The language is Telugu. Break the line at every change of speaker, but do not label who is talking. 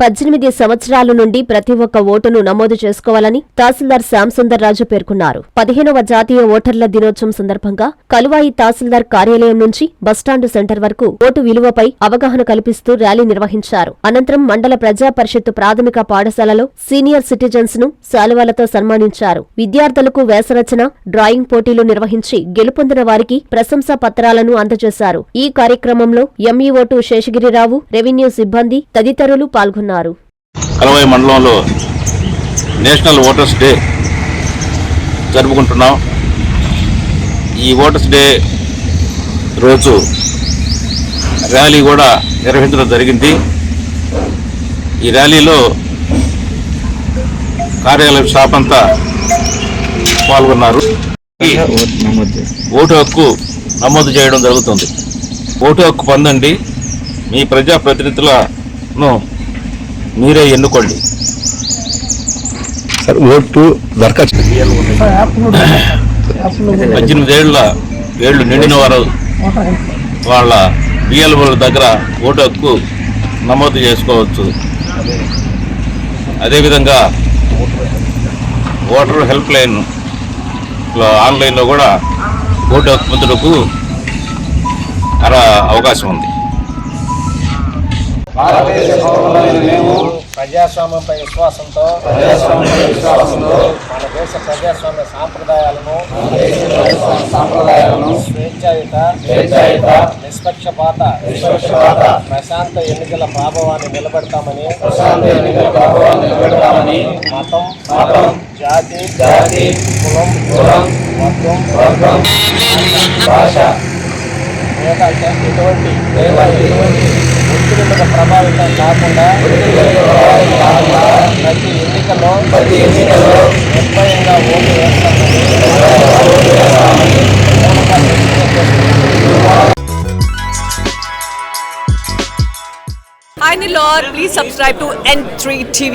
పద్దెనిమిది సంవత్సరాల నుండి ప్రతి ఒక్క ఓటును నమోదు చేసుకోవాలని తహసీల్దార్ శ్యాంసుందర్ రాజు పేర్కొన్నారు. పదిహేనవ జాతీయ ఓటర్ల దినోత్సవం సందర్భంగా కలువాయి తహసీల్దార్ కార్యాలయం నుంచి బస్టాండు సెంటర్ వరకు ఓటు విలువపై అవగాహన కల్పిస్తూ ర్యాలీ నిర్వహించారు. అనంతరం మండల ప్రజా పరిషత్తు ప్రాథమిక పాఠశాలలో సీనియర్ సిటిజన్స్ను శాలువాలతో సన్మానించారు. విద్యార్థులకు వేసరచన డ్రాయింగ్ పోటీలు నిర్వహించి గెలుపొందిన వారికి ప్రశంసా పత్రాలను అందజేశారు. ఈ కార్యక్రమంలో ఎంఈఓటు శేషగిరిరావు రెవెన్యూ సిబ్బంది తదితరులు పాల్గొన్నారు.
కలవాయి మండలంలో నేషనల్ ఓటర్స్ డే జరుపుకుంటున్నాం. ఈ ఓటర్స్ డే రోజు ర్యాలీ కూడా నిర్వహించడం జరిగింది. ఈ ర్యాలీలో కార్యాలయం స్టాఫ్ అంతా పాల్గొన్నారు. ఓటు హక్కు నమోదు చేయడం జరుగుతుంది. ఓటు హక్కు పొందండి. మీ ప్రజాప్రతినిధులను మీరే ఎన్నుకోండి.
సార్ ఓటు దరఖాస్తు.
పద్దెనిమిది ఏళ్ళ నిండిన వారు వాళ్ళ బిఎల్ఓల దగ్గర ఓటు హక్కు నమోదు చేసుకోవచ్చు. అదేవిధంగా ఓటర్ హెల్ప్ లైన్ ఆన్లైన్లో కూడా ఓటు హక్కు పొందుటకు అర అవకాశం ఉంది.
ప్రజాస్వామ్యంపై విశ్వాసంతో మన దేశ ప్రజాస్వామ్య సాంప్రదాయాలను సాంప్రదాయాలను స్వేచ్ఛాయుత స్వేచ్ఛాయుత నిష్పక్షపాత నిష్పక్షపాత ప్రశాంత ఎన్నికల ప్రభావాన్ని నిలబెడతామని ప్రశాంత ఎన్నికల ప్రభావాన్ని నిలబెడతామని మతం మతం జాతి జాతి కులం కులం వర్గం వర్గం భాష. ఎటువంటి ఎటువంటి ఒత్తిడి మీద ప్రభావితం కాకుండా ప్రతి ఎన్నికల్లో ప్రతి ఎన్నికల్లో నిర్భయంగా ఓటు వేస్తామని
Hi Nilor, please subscribe to N3 TV.